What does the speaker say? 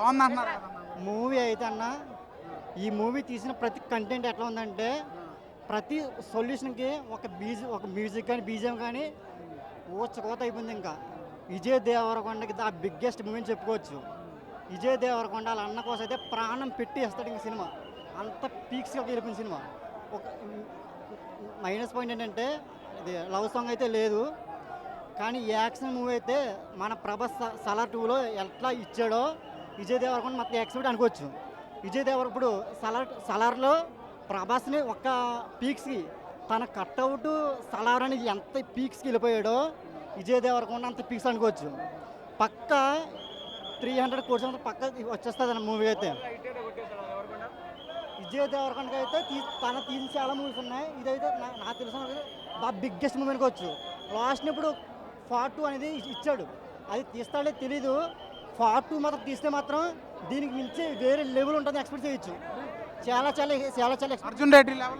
బాగుందంటున్నారు movie అయితే అన్న ఈ మూవీ తీసిన ప్రతి కంటెంట్ ఎట్లా ఉందంటే ప్రతి సొల్యూషన్కి ఒక బీజ్ ఒక మ్యూజిక్ కానీ బీజియం కానీ ఊచకోత అయిపోయింది ఇంకా. విజయ్ దేవరకొండకి ద బిగ్గెస్ట్ మూవీ అని చెప్పుకోవచ్చు. విజయ్ దేవరకొండ వాళ్ళ అన్న కోసం అయితే ప్రాణం పెట్టి వేస్తాడు ఇంక సినిమా. అంత పీక్స్గా వెళ్ళిపోయిన సినిమా. ఒక మైనస్ పాయింట్ ఏంటంటే ఇది లవ్ సాంగ్ అయితే లేదు. కానీ యాక్షన్ మూవీ అయితే మన ప్రభాస్ సలార్ టూలో ఎట్లా ఇచ్చాడో విజయ్ దేవరకొండ మొత్తం ఎక్స్పెక్ట్ అనుకోవచ్చు. విజయ్ దేవర ఇప్పుడు సలార్ సలార్లో ప్రభాస్ని ఒక్క పీక్స్కి తన కట్అవుట్ సలార్ అనేది ఎంత పీక్స్కి వెళ్ళిపోయాడో విజయ్ దేవరకొండ అంత పీక్స్ అనుకోవచ్చు. పక్క త్రీ హండ్రెడ్ కోర్స్ పక్క వచ్చేస్తుంది అన్న మూవీ అయితే. విజయ్ దేవరకొండకి అయితే తీ- తన తీసిన చాలా మూవీస్ ఉన్నాయి. ఇదైతే నాకు తెలిసిన బాగా బిగ్గెస్ట్ మూవీ అనుకోవచ్చు. లాస్ట్ ఇప్పుడు ఫార్ట్ టూ అనేది ఇచ్చాడు. అది తీస్తాడే తెలీదు. పార్ట్ టూ మాత్రం తీస్తే మాత్రం దీనికి మించి వేరే లెవెల్ ఉంటుంది ఎక్స్పెక్ట్ చేయొచ్చు. చాలా చాలా చాలా చాలా అర్జున్ రెడ్డి లెవెల్